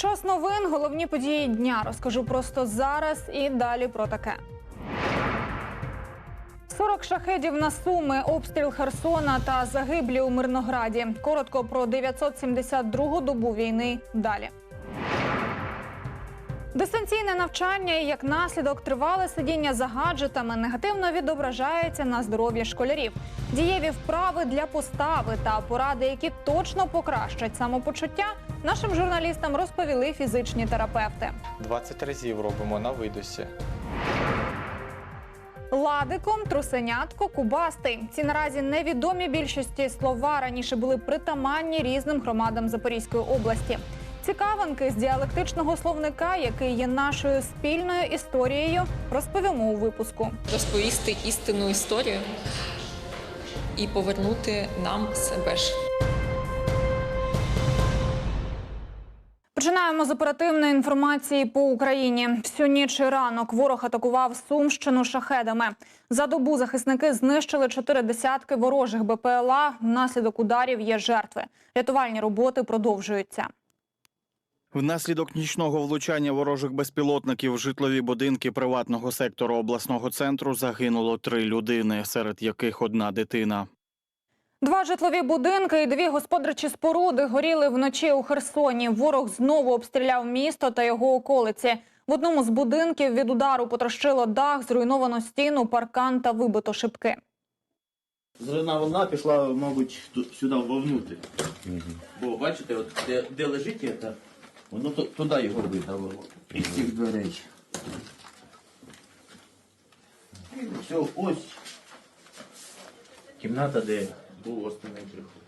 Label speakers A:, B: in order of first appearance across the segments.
A: Час новин, головні події дня. Розкажу просто зараз і далі про таке. 40 шахедів на Суми, обстріл Херсона та загиблі у Мирнограді. Коротко про 972-гу добу війни. Далі. Дистанційне навчання і як наслідок тривале сидіння за гаджетами негативно відображається на здоров'ї школярів. Дієві вправи для постави та поради, які точно покращать самопочуття, нашим журналістам розповіли фізичні терапевти.
B: 20 разів робимо на видосі.
A: Ладиком, трусенятко, кубастий. Ці наразі невідомі більшості слова раніше були притаманні різним громадам Запорізької області. Цікавинки з діалектичного словника, який є нашою спільною історією, розповімо у випуску.
C: розповісти істинну історію і повернути нам себе ж.
A: Починаємо з оперативної інформації по Україні. Всю ніч і ранок ворог атакував Сумщину шахедами. За добу захисники знищили чотири десятки ворожих БПЛА. Внаслідок ударів є жертви. Рятувальні роботи продовжуються.
D: Внаслідок нічного влучання ворожих безпілотників в житлові будинки приватного сектору обласного центру загинуло три людини, серед яких одна дитина.
A: Два житлові будинки і дві господарчі споруди горіли вночі у Херсоні. Ворог знову обстріляв місто та його околиці. В одному з будинків від удару потрощило дах, зруйновано стіну, паркан та вибито шибки.
E: Зелена волна пішла, мабуть, сюди вовнутрь. Бо бачите, от де, де лежить це, воно ту- туди його видавило. Із цих дверей. І все, ось кімната, де був основний приход.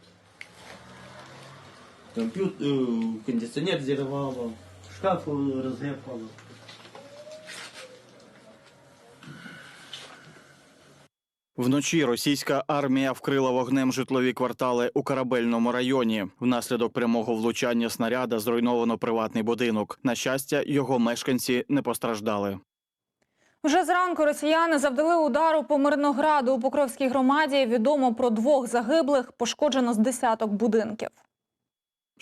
E: Комп'ютер, е, кондиціонер зірвало, шкаф е.
D: Вночі російська армія вкрила вогнем житлові квартали у корабельному районі. Внаслідок прямого влучання снаряда зруйновано приватний будинок. На щастя, його мешканці не постраждали.
A: Вже зранку росіяни завдали удару по Мирнограду у Покровській громаді. Відомо про двох загиблих, пошкоджено з десяток будинків.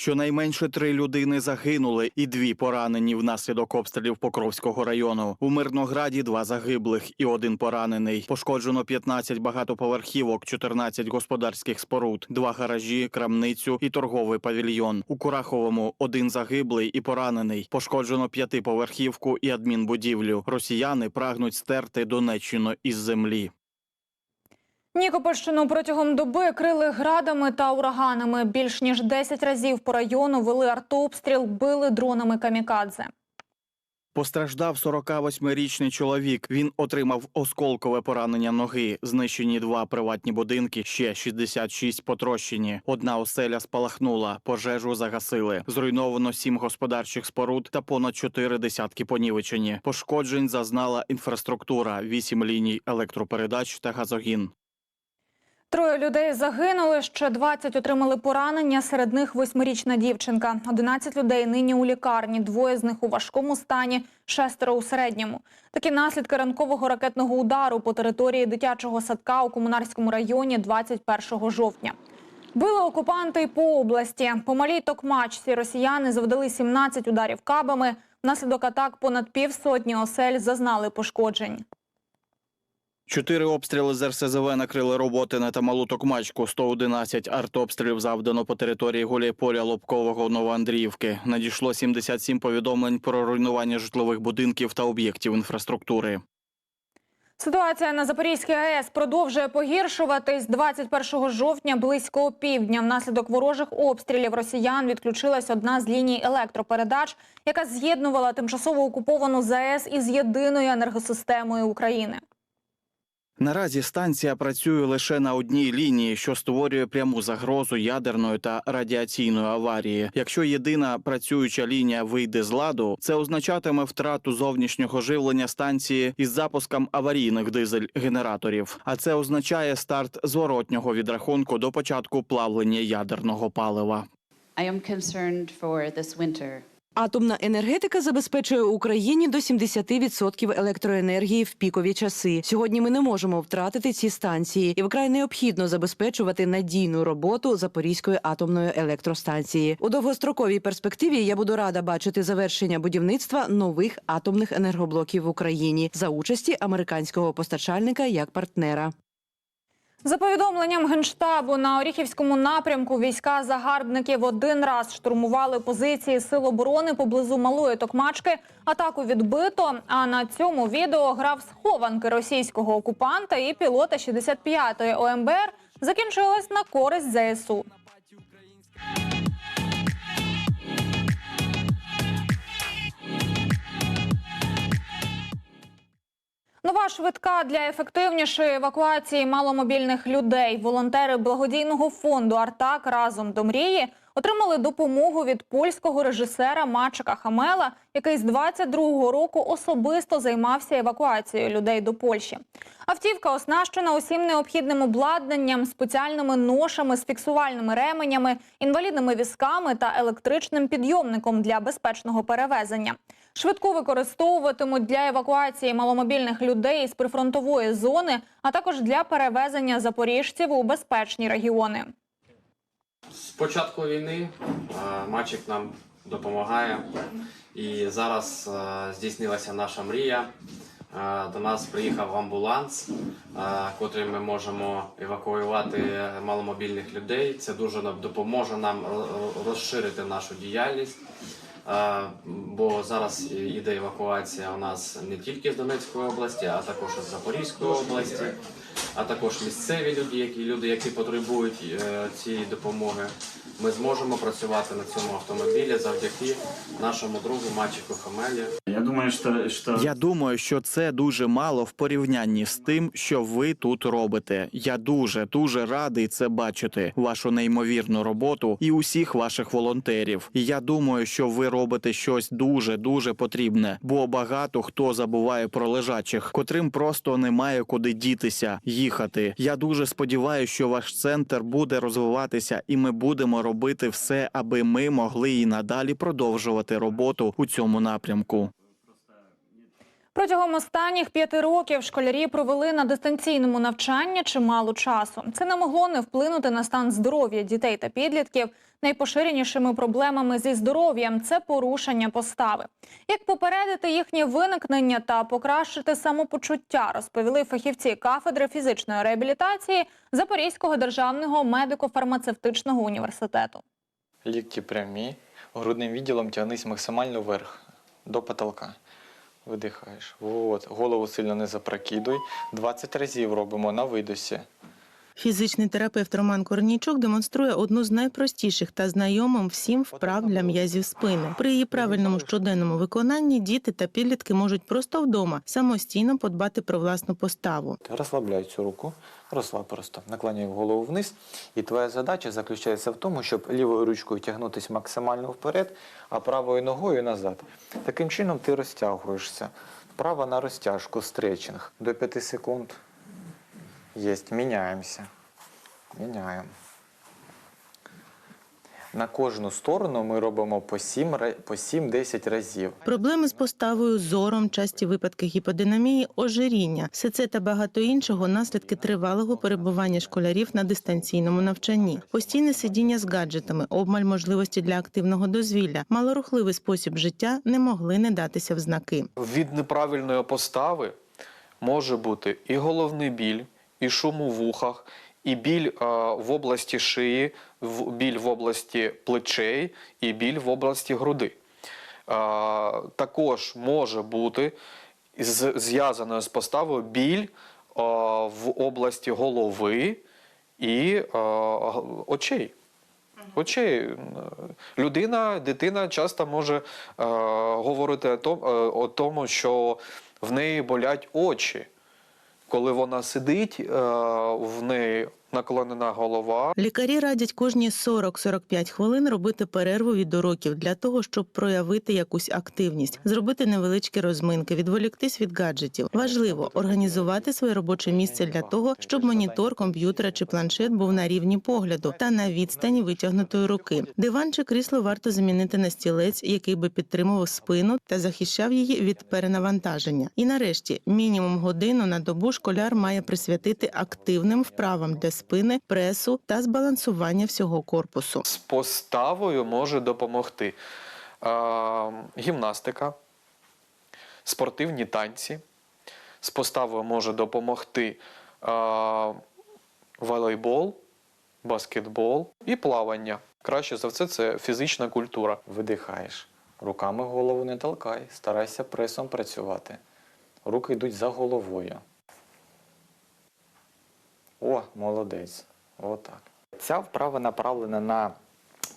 D: Щонайменше три людини загинули і дві поранені внаслідок обстрілів Покровського району. У Мирнограді два загиблих і один поранений. Пошкоджено 15 багатоповерхівок, 14 господарських споруд, два гаражі, крамницю і торговий павільйон. У Кураховому один загиблий і поранений. Пошкоджено п'ятиповерхівку і адмінбудівлю. Росіяни прагнуть стерти Донеччину із землі.
A: Нікопольщину протягом доби крили градами та ураганами. Більш ніж 10 разів по району вели артообстріл, били дронами камікадзе.
D: Постраждав 48-річний чоловік. Він отримав осколкове поранення ноги. Знищені два приватні будинки, ще 66 потрощені. Одна оселя спалахнула, пожежу загасили. Зруйновано сім господарчих споруд та понад чотири десятки понівечені. Пошкоджень зазнала інфраструктура, вісім ліній електропередач та газогін.
A: Троє людей загинули, ще 20 отримали поранення. Серед них восьмирічна дівчинка. 11 людей нині у лікарні. Двоє з них у важкому стані, шестеро у середньому. Такі наслідки ранкового ракетного удару по території дитячого садка у комунарському районі 21 жовтня. Били окупанти по області. По малій токмачці росіяни завдали 17 ударів кабами. Внаслідок атак понад півсотні осель зазнали пошкоджень.
D: Чотири обстріли з РСЗВ накрили роботи на Тамалу Токмачку. 111 артобстрілів завдано по території Гуляйполя, Лобкового, Новоандріївки. Надійшло 77 повідомлень про руйнування житлових будинків та об'єктів інфраструктури.
A: Ситуація на Запорізькій АЕС продовжує погіршуватись. 21 жовтня близько опівдня внаслідок ворожих обстрілів росіян відключилась одна з ліній електропередач, яка з'єднувала тимчасово окуповану ЗАЕС із єдиною енергосистемою України.
D: Наразі станція працює лише на одній лінії, що створює пряму загрозу ядерної та радіаційної аварії. Якщо єдина працююча лінія вийде з ладу, це означатиме втрату зовнішнього живлення станції із запуском аварійних дизель-генераторів. А це означає старт зворотнього відрахунку до початку плавлення ядерного палива.
F: I am concerned for this winter. Атомна енергетика забезпечує Україні до 70% електроенергії в пікові часи. Сьогодні ми не можемо втратити ці станції, і вкрай необхідно забезпечувати надійну роботу Запорізької атомної електростанції. У довгостроковій перспективі я буду рада бачити завершення будівництва нових атомних енергоблоків в Україні за участі американського постачальника як партнера.
A: За повідомленням генштабу на Оріхівському напрямку війська загарбників один раз штурмували позиції сил оборони поблизу малої Токмачки. Атаку відбито. А на цьому відео грав схованки російського окупанта і пілота 65-ї ОМБР закінчилась на користь ЗСУ. Нова швидка для ефективнішої евакуації маломобільних людей. Волонтери благодійного фонду Артак разом до мрії отримали допомогу від польського режисера Мачика Хамела, який з 22-го року особисто займався евакуацією людей до Польщі. Автівка оснащена усім необхідним обладнанням, спеціальними ношами з фіксувальними ременями, інвалідними візками та електричним підйомником для безпечного перевезення. Швидко використовуватимуть для евакуації маломобільних людей з прифронтової зони, а також для перевезення запоріжців у безпечні регіони.
G: З початку війни е, Мачик нам допомагає, і зараз е, здійснилася наша мрія. Е, До нас приїхав амбуланс, котрий ми можемо евакуювати маломобільних людей. Це дуже допоможе нам розширити нашу діяльність. Бо зараз іде евакуація у нас не тільки з Донецької області, а також з Запорізької області, а також місцеві люди, які люди, які потребують е, цієї допомоги. Ми зможемо працювати на цьому автомобілі завдяки нашому другу Мачику Хамелі.
H: Я думаю, что, что
D: Я думаю, що це дуже мало в порівнянні з тим, що ви тут робите. Я дуже дуже радий це бачити. Вашу неймовірну роботу і усіх ваших волонтерів. І я думаю, що ви робите щось дуже дуже потрібне, бо багато хто забуває про лежачих, котрим просто немає куди дітися, їхати. Я дуже сподіваюся, що ваш центр буде розвиватися, і ми будемо робити все, аби ми могли і надалі продовжувати роботу у цьому напрямку.
A: Протягом останніх п'яти років школярі провели на дистанційному навчанні чимало часу. Це не могло не вплинути на стан здоров'я дітей та підлітків. Найпоширенішими проблемами зі здоров'ям це порушення постави. Як попередити їхнє виникнення та покращити самопочуття, розповіли фахівці кафедри фізичної реабілітації Запорізького державного медико-фармацевтичного університету.
B: Лікті прямі, грудним відділом тягнись максимально вверх, до потолка. Видихаєш. Вот. Голову сильно не запрокидуй. 20 разів робимо на видосі.
I: Фізичний терапевт Роман Корнійчук демонструє одну з найпростіших та знайомим всім вправ для м'язів спини. При її правильному щоденному виконанні діти та підлітки можуть просто вдома самостійно подбати про власну поставу.
B: Розслабляй цю руку, розслаб просто. Наклоняй голову вниз. І твоя задача заключається в тому, щоб лівою ручкою тягнутися максимально вперед, а правою ногою назад. Таким чином ти розтягуєшся. Право на розтяжку, стретчинг. До 5 секунд. Єсть. Міняємося. Міняємо. На кожну сторону ми робимо по 7 ра- по 7-10 разів.
I: Проблеми з поставою, зором, часті випадки гіподинамії, ожиріння все це та багато іншого наслідки тривалого перебування школярів на дистанційному навчанні, постійне сидіння з гаджетами, обмаль можливості для активного дозвілля, малорухливий спосіб життя не могли не датися в знаки.
J: Від неправильної постави може бути і головний біль, і шум у вухах, і біль е, в області шиї, в- біль в області плечей, і біль в області груди. Е, також може бути зв'язаною з поставою біль е, в області голови і е, очей. Очей. Людина, дитина часто може е, говорити о о тому, що в неї болять очі. Коли вона сидить, е, в неї наклонена голова.
I: Лікарі радять кожні 40-45 хвилин робити перерву від уроків для того, щоб проявити якусь активність, зробити невеличкі розминки, відволіктись від гаджетів. Важливо організувати своє робоче місце для того, щоб монітор комп'ютера чи планшет був на рівні погляду та на відстані витягнутої руки. Диван чи крісло варто замінити на стілець, який би підтримував спину та захищав її від перенавантаження. І нарешті мінімум годину на добу школяр має присвятити активним вправам для спини, пресу та збалансування всього корпусу.
J: З поставою може допомогти е, гімнастика, спортивні танці. З поставою може допомогти е, волейбол, баскетбол і плавання. Краще за все, це фізична культура.
B: Видихаєш. Руками голову не толкай, старайся пресом працювати. Руки йдуть за головою. О, молодець. Отак. Ця вправа направлена на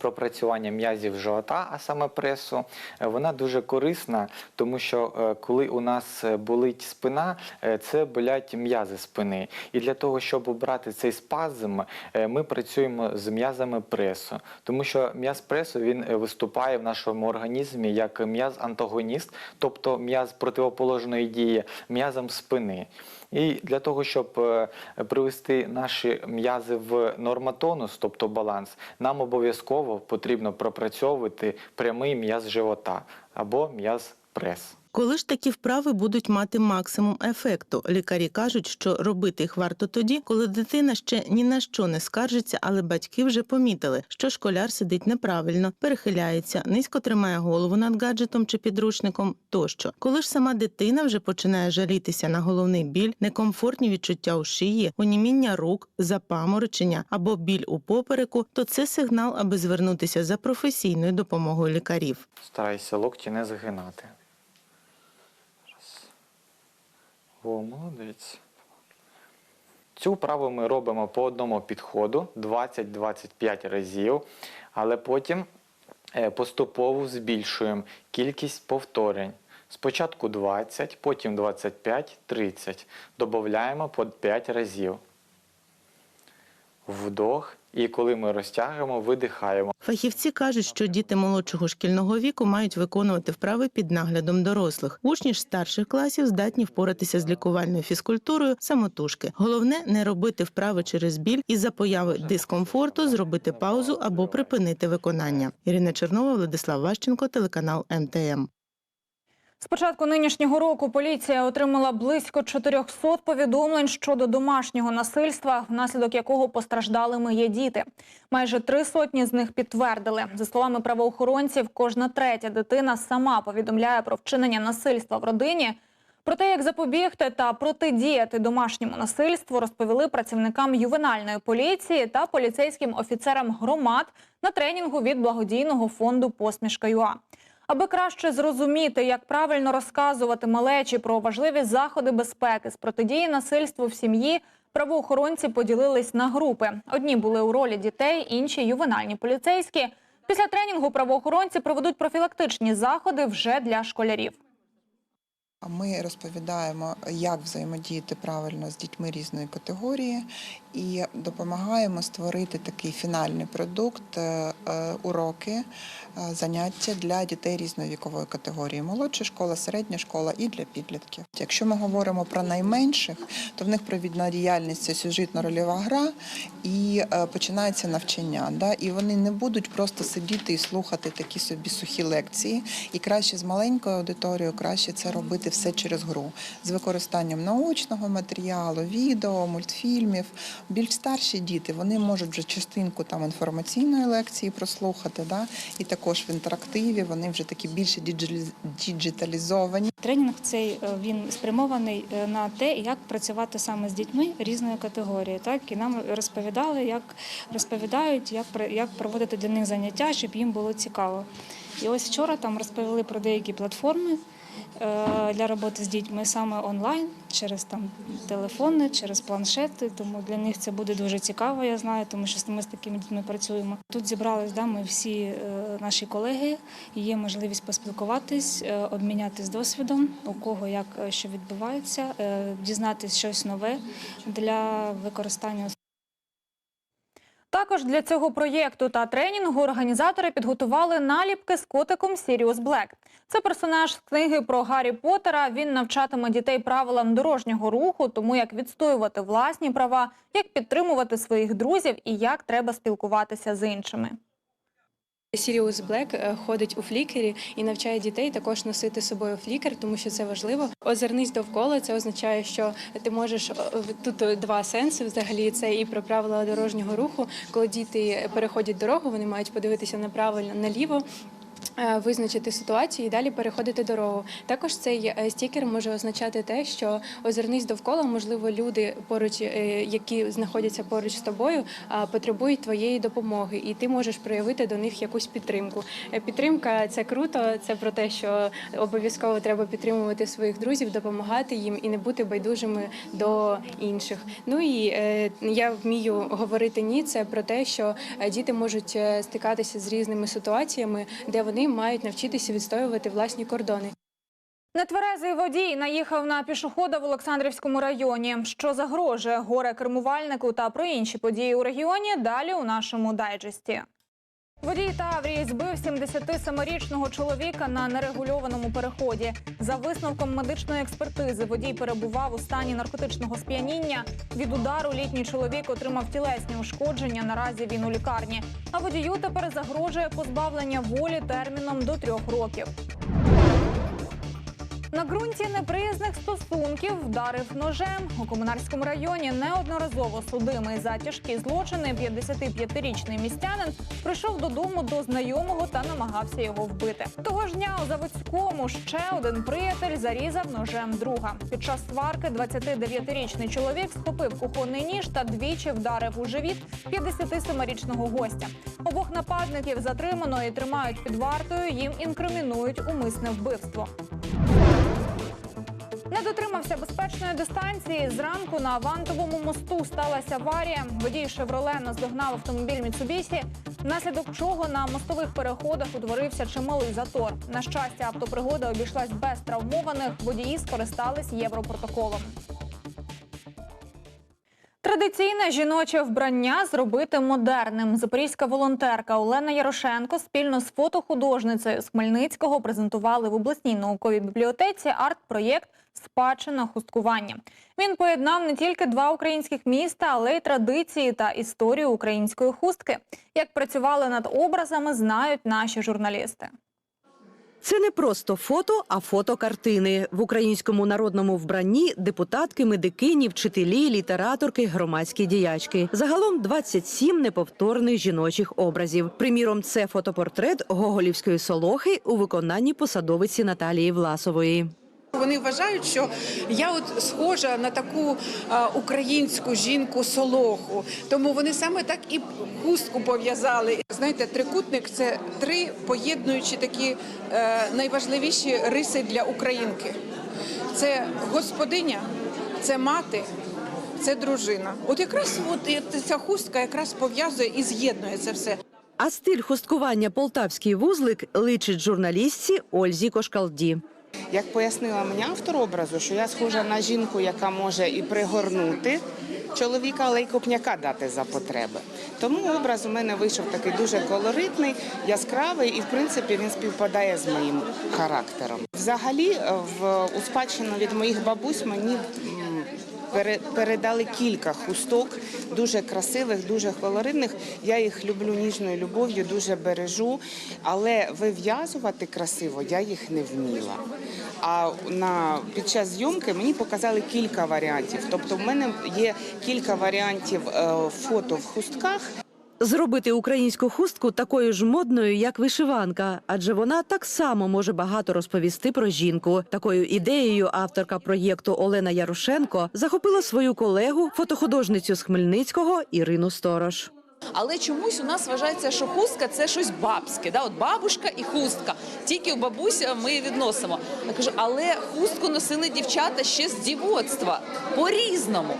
B: пропрацювання м'язів живота, а саме пресу. Е, Вона дуже корисна, тому що е, коли у нас е, болить спина, це болять м'язи спини. І для того, щоб обрати цей спазм, ми працюємо з м'язами пресу, тому що м'яз пресу він виступає в нашому організмі як м'яз-антагоніст, тобто м'яз противоположної дії, м'язом спини. І для того, щоб е, привести наші м'язи в норматонус, тобто баланс, нам обов'язково потрібно пропрацьовувати прямий м'яз живота або м'яз прес.
I: Коли ж такі вправи будуть мати максимум ефекту? Лікарі кажуть, що робити їх варто тоді, коли дитина ще ні на що не скаржиться, але батьки вже помітили, що школяр сидить неправильно, перехиляється, низько тримає голову над гаджетом чи підручником тощо. Коли ж сама дитина вже починає жалітися на головний біль, некомфортні відчуття у шиї, оніміння рук, запаморочення або біль у попереку, то це сигнал, аби звернутися за професійною допомогою лікарів.
B: Старайся локті не згинати. Раз. О, молодець. Цю вправу ми робимо по одному підходу 20-25 разів, але потім е, поступово збільшуємо кількість повторень. Спочатку 20, потім 25, 30. Додаємо по 5 разів. Вдох. І коли ми розтягуємо, видихаємо.
I: Фахівці кажуть, що діти молодшого шкільного віку мають виконувати вправи під наглядом дорослих. Учні ж старших класів здатні впоратися з лікувальною фізкультурою самотужки. Головне не робити вправи через біль і за появи дискомфорту зробити паузу або припинити виконання. Ірина Чернова, Владислав Ващенко, телеканал МТМ.
A: З початку нинішнього року поліція отримала близько 400 повідомлень щодо домашнього насильства, внаслідок якого постраждалими є діти. Майже три сотні з них підтвердили. За словами правоохоронців, кожна третя дитина сама повідомляє про вчинення насильства в родині. Про те, як запобігти та протидіяти домашньому насильству, розповіли працівникам ювенальної поліції та поліцейським офіцерам громад на тренінгу від благодійного фонду Посмішка. Аби краще зрозуміти, як правильно розказувати малечі про важливі заходи безпеки з протидії насильству в сім'ї, правоохоронці поділились на групи. Одні були у ролі дітей, інші ювенальні поліцейські. Після тренінгу правоохоронці проведуть профілактичні заходи вже для школярів.
H: Ми розповідаємо, як взаємодіяти правильно з дітьми різної категорії, і допомагаємо створити такий фінальний продукт, е, е, уроки, е, заняття для дітей різної вікової категорії молодша школа, середня школа і для підлітків. Якщо ми говоримо про найменших, то в них провідна діяльність це сюжетно-рольова гра і починається навчання. І вони не будуть просто сидіти і слухати такі собі сухі лекції. І краще з маленькою аудиторією, краще це робити все через гру з використанням научного матеріалу, відео, мультфільмів. Більш старші діти вони можуть вже частинку там інформаційної лекції прослухати, да? і також в інтерактиві вони вже такі більше діджиталізовані.
K: Тренінг цей е, він спрямований е, на те, як працювати саме з дітьми різної категорії. Так і нам розповідали, як розповідають, як як проводити для них заняття, щоб їм було цікаво. І ось вчора там розповіли про деякі платформи для роботи з дітьми саме онлайн, через там телефони, через планшети. Тому для них це буде дуже цікаво, я знаю, тому що ми з такими дітьми працюємо. Тут зібрались да, ми всі е, наші колеги, є можливість поспілкуватись, е, обмінятись досвідом, у кого як е, що відбувається, е, дізнатись щось нове для використання
A: Також для цього проєкту та тренінгу організатори підготували наліпки з котиком Сіріус Блек. Це персонаж з книги про Гаррі Поттера. Він навчатиме дітей правилам дорожнього руху, тому як відстоювати власні права, як підтримувати своїх друзів і як треба спілкуватися з іншими.
L: Сіріус Блек е, ходить у флікері і навчає дітей також носити з собою флікер, тому що це важливо. Озирнись довкола. Це означає, що ти можеш е, тут два сенси. Взагалі це і про правила дорожнього руху. Коли діти переходять дорогу, вони мають подивитися направо наліво. Е, Визначити ситуацію і далі переходити дорогу. Також цей е, стікер може означати те, що озирнись довкола, можливо, люди поруч, е, які знаходяться поруч з тобою, потребують твоєї допомоги, і ти можеш проявити до них якусь підтримку. Підтримка це круто. Це про те, що обов'язково треба підтримувати своїх друзів, допомагати їм і не бути байдужими до інших. Ну і я вмію говорити ні. Це про те, що діти можуть стикатися з різними ситуаціями, де вони мають навчитися відстоювати власні кордони.
A: Нетверезий водій наїхав на пішохода в Олександрівському районі. Що загрожує горе кермувальнику та про інші події у регіоні? Далі у нашому дайджесті. Водій Таврії збив 77-річного чоловіка на нерегульованому переході. За висновком медичної експертизи, водій перебував у стані наркотичного сп'яніння. Від удару літній чоловік отримав тілесні ушкодження. Наразі він у лікарні. А водію тепер загрожує позбавлення волі терміном до трьох років. На ґрунті неприязних стосунків вдарив ножем. У комунарському районі неодноразово судимий за тяжкі злочини 55-річний містянин прийшов додому до знайомого та намагався його вбити. Того ж дня у Заводському ще один приятель зарізав ножем друга. Під час сварки 29-річний чоловік схопив кухонний ніж та двічі вдарив у живіт 57-річного гостя. Обох нападників затримано і тримають під вартою. Їм інкримінують умисне вбивство. Не дотримався безпечної дистанції. Зранку на Авантовому мосту сталася аварія. Водій «Шевроле» наздогнав автомобіль Міцубісі, внаслідок чого на мостових переходах утворився чималий затор. На щастя, автопригода обійшлась без травмованих. Водії скористались європротоколом. Традиційне жіноче вбрання зробити модерним. Запорізька волонтерка Олена Ярошенко спільно з фотохудожницею з Хмельницького презентували в обласній науковій бібліотеці арт-проєкт Спадщина хусткування. Він поєднав не тільки два українських міста, але й традиції та історію української хустки. Як працювали над образами, знають наші журналісти.
F: Це не просто фото, а фотокартини. В українському народному вбранні депутатки, медикині, вчителі, літераторки, громадські діячки. Загалом 27 неповторних жіночих образів. Приміром, це фотопортрет Гоголівської солохи у виконанні посадовиці Наталії Власової.
M: Вони вважають, що я от схожа на таку українську жінку солоху, тому вони саме так і хустку пов'язали. Знаєте, трикутник це три поєднуючі такі е, найважливіші риси для українки. Це господиня, це мати. Це дружина. От якраз от ця хустка якраз пов'язує і з'єднує це все.
F: А стиль хусткування полтавський вузлик личить журналістці Ользі Кошкалді.
N: Як пояснила мені автор образу, що я схожа на жінку, яка може і пригорнути чоловіка, але й копняка дати за потреби. Тому образ у мене вийшов такий дуже колоритний, яскравий, і в принципі він співпадає з моїм характером. Взагалі, е, в у спадщину від моїх бабусь мені. Передали кілька хусток, дуже красивих, дуже колоритних. Я їх люблю ніжною любов'ю, дуже бережу. Але вив'язувати красиво я їх не вміла. А на під час зйомки мені показали кілька варіантів. Тобто, в мене є кілька варіантів е, фото в хустках.
F: Зробити українську хустку такою ж модною, як вишиванка, адже вона так само може багато розповісти про жінку. Такою ідеєю авторка проєкту Олена Ярошенко захопила свою колегу, фотохудожницю з Хмельницького Ірину Сторож.
O: Але чомусь у нас вважається, що хустка це щось бабське. Да? От бабушка і хустка. Тільки в бабуся ми відносимо. Я кажу, але хустку носили дівчата ще з дівоцтва по-різному.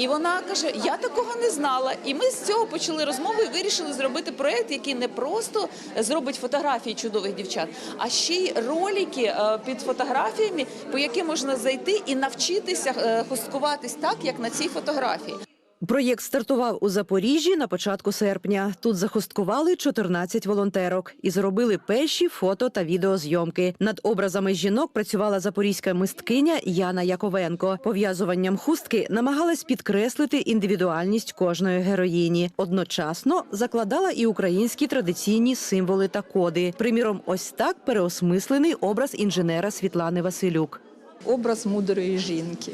O: І вона каже: Я такого не знала. І ми з цього почали розмову і вирішили зробити проект, який не просто зробить фотографії чудових дівчат, а ще й ролики е, під фотографіями, по яким можна зайти і навчитися хосткуватись хусткуватись так, як на цій фотографії.
F: Проєкт стартував у Запоріжжі на початку серпня. Тут захосткували 14 волонтерок і зробили перші фото та відеозйомки. Над образами жінок працювала запорізька мисткиня Яна Яковенко. Пов'язуванням хустки намагалась підкреслити індивідуальність кожної героїні. Одночасно закладала і українські традиційні символи та коди. Приміром, ось так переосмислений образ інженера Світлани Василюк.
P: Образ мудрої жінки.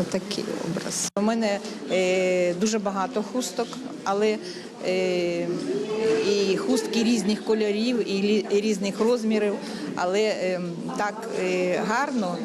P: Отакий образ. У мене е, дуже багато хусток, але е, і хустки різних кольорів, і різних розмірів. Але е, так е, гарно,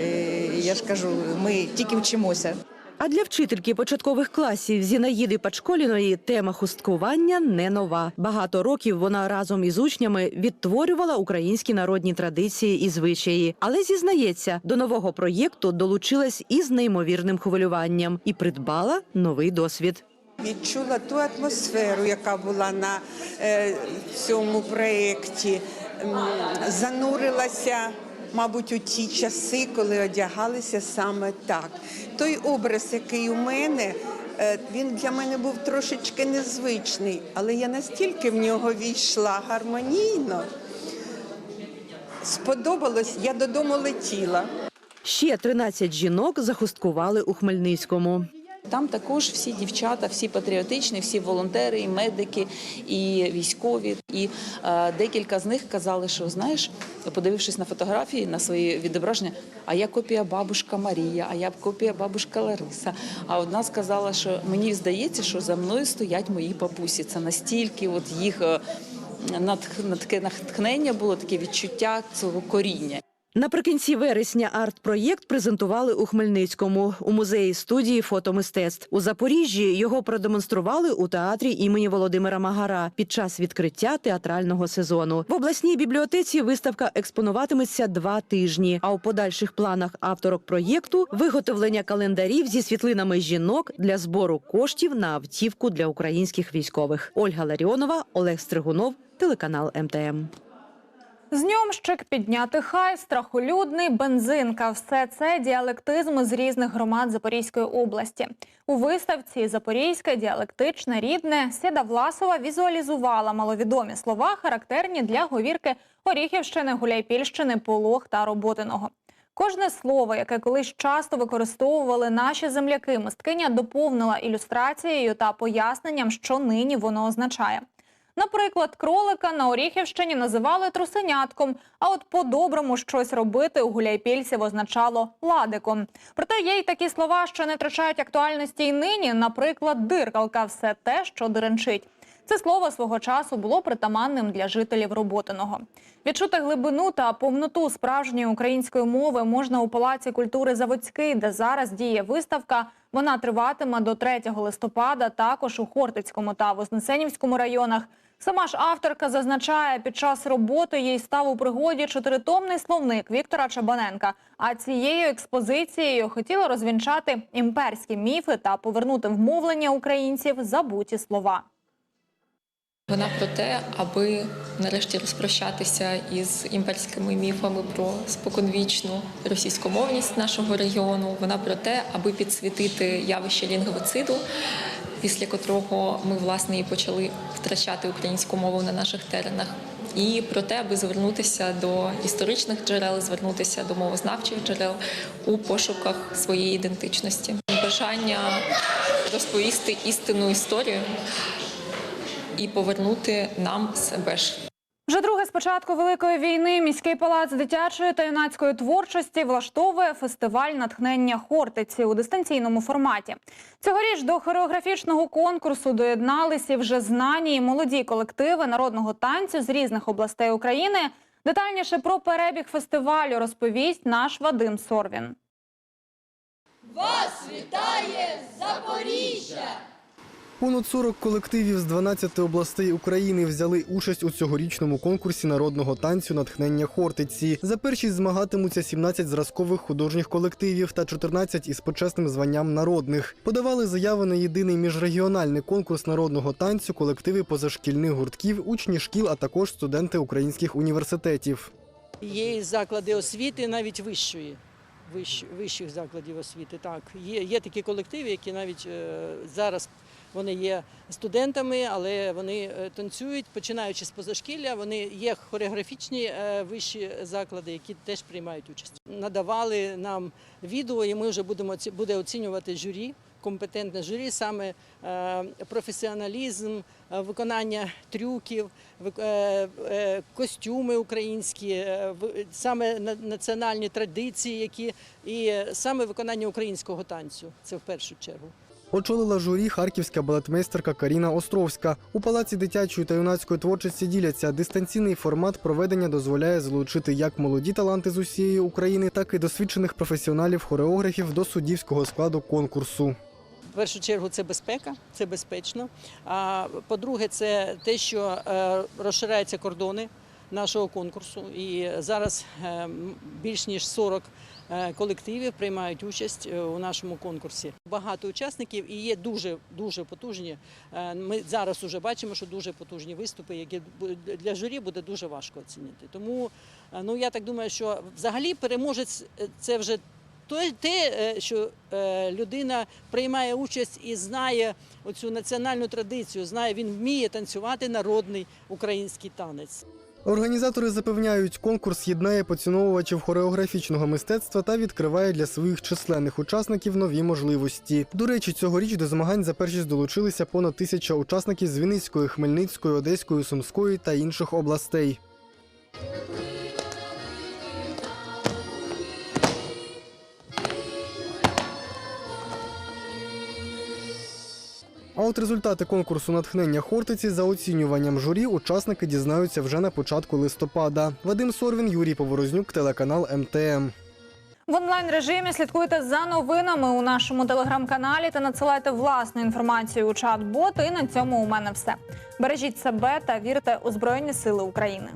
P: е, я ж кажу, ми тільки вчимося.
F: А для вчительки початкових класів Зінаїди Пачколіної тема хусткування не нова. Багато років вона разом із учнями відтворювала українські народні традиції і звичаї. Але зізнається, до нового проєкту долучилась із неймовірним хвилюванням і придбала новий досвід.
Q: Відчула ту атмосферу, яка була на е, цьому проєкті. Занурилася, мабуть, у ті часи, коли одягалися саме так. Той образ, який у мене, е, він для мене був трошечки незвичний, але я настільки в нього війшла гармонійно. Сподобалось, я додому летіла.
F: Ще 13 жінок захусткували у Хмельницькому.
O: Там також всі дівчата, всі патріотичні, всі волонтери, і медики, і військові. І е, декілька з них казали, що знаєш, подивившись на фотографії, на свої відображення, а я копія бабушка Марія, а я копія бабушка Лариса. А одна сказала, що мені здається, що за мною стоять мої бабусі. Це настільки от їх е, на таке натхнення було, таке відчуття цього коріння.
F: Наприкінці вересня арт-проєкт презентували у Хмельницькому у музеї студії фотомистецтв. У Запоріжжі його продемонстрували у театрі імені Володимира Магара під час відкриття театрального сезону. В обласній бібліотеці виставка експонуватиметься два тижні. А у подальших планах авторок проєкту виготовлення календарів зі світлинами жінок для збору коштів на автівку для українських військових. Ольга Ларіонова, Олег Стригунов, телеканал МТМ.
A: З ньом щик підняти хай, страхолюдний, бензинка. Все це діалектизми з різних громад Запорізької області. У виставці Запорізьке діалектичне рідне Сіда Власова візуалізувала маловідомі слова, характерні для говірки Оріхівщини, Гуляйпільщини, Полог та Роботиного. Кожне слово, яке колись часто використовували наші земляки, мисткиня доповнила ілюстрацією та поясненням, що нині воно означає. Наприклад, кролика на Оріхівщині називали трусенятком, а от по-доброму щось робити у гуляйпільців означало ладиком. Проте є й такі слова, що не втрачають актуальності й нині. Наприклад, диркалка все те, що деренчить. Це слово свого часу було притаманним для жителів Роботиного. Відчути глибину та повноту справжньої української мови можна у Палаці культури Заводський, де зараз діє виставка. Вона триватиме до 3 листопада, також у Хортицькому та Вознесенівському районах. Сама ж авторка зазначає, під час роботи їй став у пригоді чотиритомний словник Віктора Чабаненка. А цією експозицією хотіла розвінчати імперські міфи та повернути в мовлення українців забуті слова.
C: Вона про те, аби нарешті розпрощатися із імперськими міфами про споконвічну російськомовність нашого регіону. Вона про те, аби підсвітити явище лінгвоциду, після котрого ми власне і почали втрачати українську мову на наших теренах. І про те, аби звернутися до історичних джерел, звернутися до мовознавчих джерел у пошуках своєї ідентичності. Бажання розповісти істинну історію і повернути нам себе ж.
A: Вже друге з початку великої війни міський палац дитячої та юнацької творчості влаштовує фестиваль натхнення Хортиці у дистанційному форматі. Цьогоріч до хореографічного конкурсу доєдналися вже знані і молоді колективи народного танцю з різних областей України. Детальніше про перебіг фестивалю розповість наш Вадим Сорвін.
R: Вас вітає Запоріжжя!
S: Понад 40 колективів з 12 областей України взяли участь у цьогорічному конкурсі народного танцю натхнення Хортиці. За першість змагатимуться 17 зразкових художніх колективів та 14 із почесним званням народних. Подавали заяви на єдиний міжрегіональний конкурс народного танцю колективи позашкільних гуртків, учні шкіл, а також студенти українських університетів.
T: Є заклади освіти, навіть вищої. вищих закладів освіти. Так, є, є такі колективи, які навіть е, зараз вони є студентами, але вони е, танцюють, починаючи з позашкілля. Вони є хореографічні е, вищі заклади, які теж приймають участь. Надавали нам відео, і ми вже будемо буде оцінювати журі. Компетентне журі, саме е, професіоналізм, виконання трюків, костюми українські, саме національні традиції, які і саме виконання українського танцю. Це в першу чергу.
S: Очолила журі харківська балетмейстерка Каріна Островська. У палаці дитячої та юнацької творчості діляться. Дистанційний формат проведення дозволяє залучити як молоді таланти з усієї України, так і досвідчених професіоналів-хореографів до суддівського складу конкурсу.
T: В першу чергу це безпека, це безпечно. А по-друге, це те, що е, розширяються кордони нашого конкурсу. І зараз е, більш ніж 40 е, колективів приймають участь е, у нашому конкурсі. Багато учасників і є дуже дуже потужні. е, Ми зараз вже бачимо, що дуже потужні виступи, які для журі буде дуже важко оцінити. Тому е, ну я так думаю, що взагалі переможець е, це вже те, е, що е, людина приймає участь і знає оцю національну традицію, знає, він вміє танцювати народний український танець.
S: Організатори запевняють, конкурс єднає поціновувачів хореографічного мистецтва та відкриває для своїх численних учасників нові можливості. До речі, цьогоріч до змагань за першість долучилися понад тисяча учасників з Вінницької, Хмельницької, Одеської, Сумської та інших областей. А от результати конкурсу натхнення Хортиці за оцінюванням журі учасники дізнаються вже на початку листопада. Вадим Сорвін, Юрій Поворознюк, телеканал МТМ.
A: В онлайн режимі слідкуйте за новинами у нашому телеграм-каналі та надсилайте власну інформацію у чат-бот. І на цьому у мене все. Бережіть себе та вірте у Збройні Сили України.